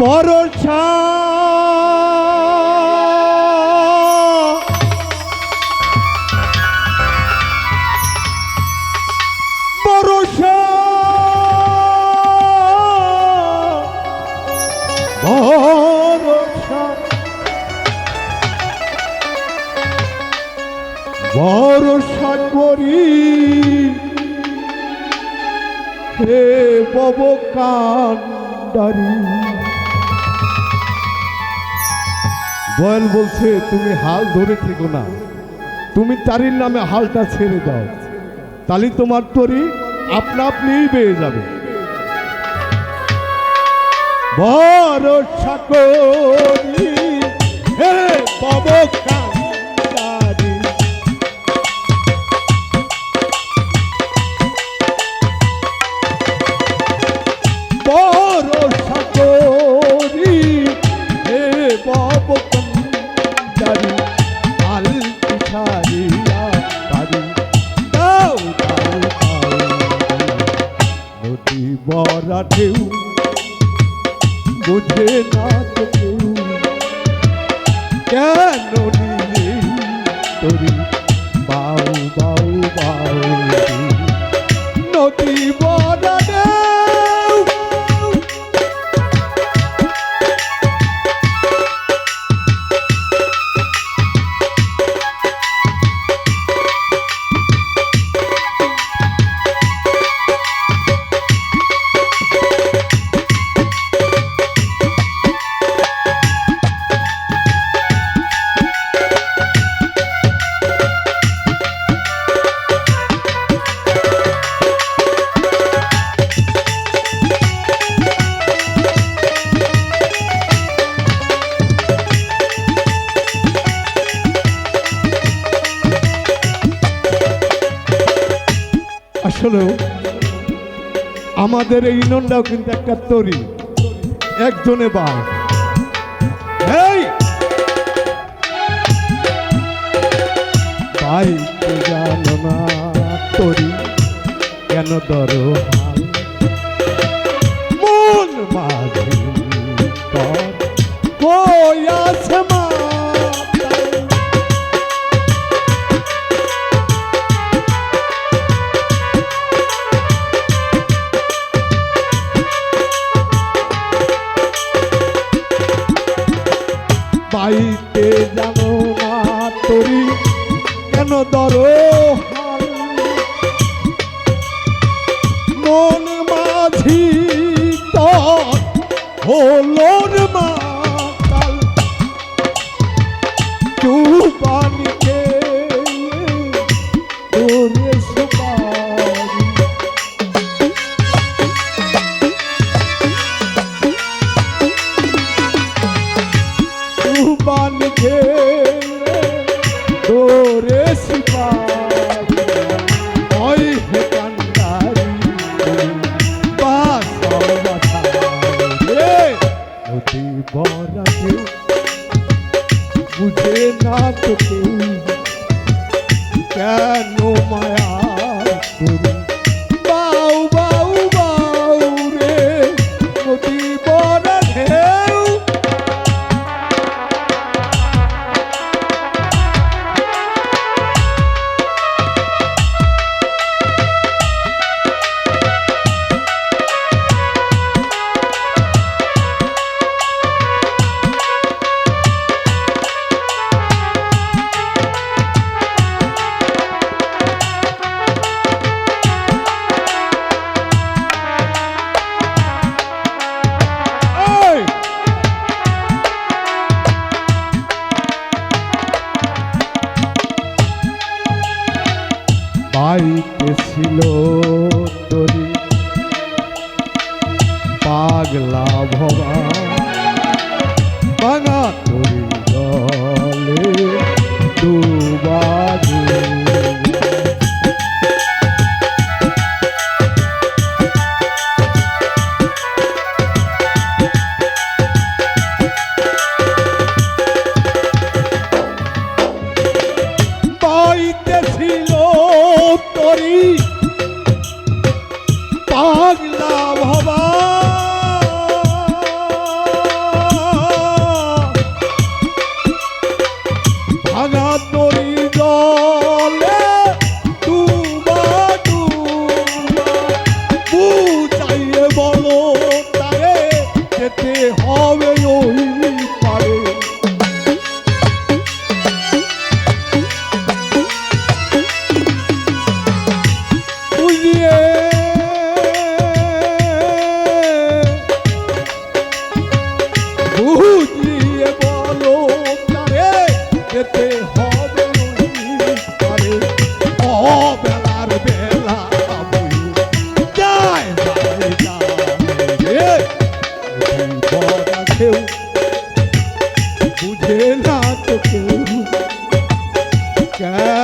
ভরসা ভরসা ভরসা ভরসা করি। হে বব কান্ডারি বয়েল বলছে, তুমি হাল ধরে থেকো না। তুমি তারির নামে হালটা ছেড়ে দাও। তাহলে তোমার তরি আপনা আপনিই বেয়ে যাবে। ভরসা করি, হে বব বরা ঢেউ বুঝে না তো কেউ। কেন নিয়ে তরি বাউ বাউ বাউ নদী বরা আসলেও আমাদের এই নন্ডাও কিন্তু একটা তরি। একজনে বা ভাই জানো না তরি, কেন ধরো পাইতে জানো না তরি কেন দর মন মাঝি তো হলো মাতাল বরা কেউ বুঝে না তো কেউ। কেন Yeah.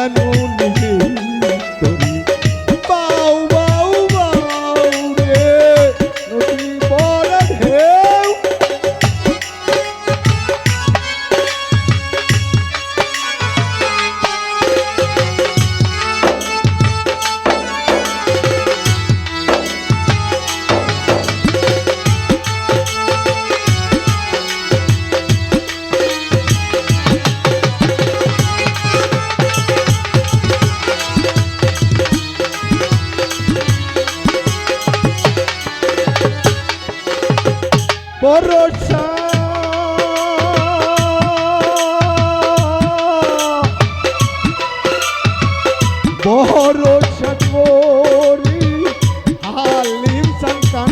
ভরসা করি আলিম সন্তান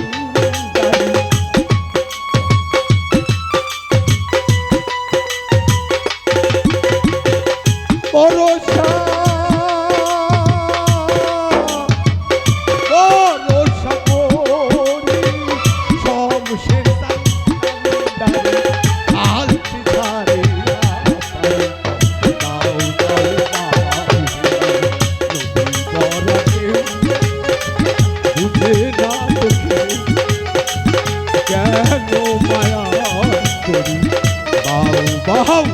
ভরসা ভরসা করি সব সে সন্তান কেন মায়া করি? বাউ বাউ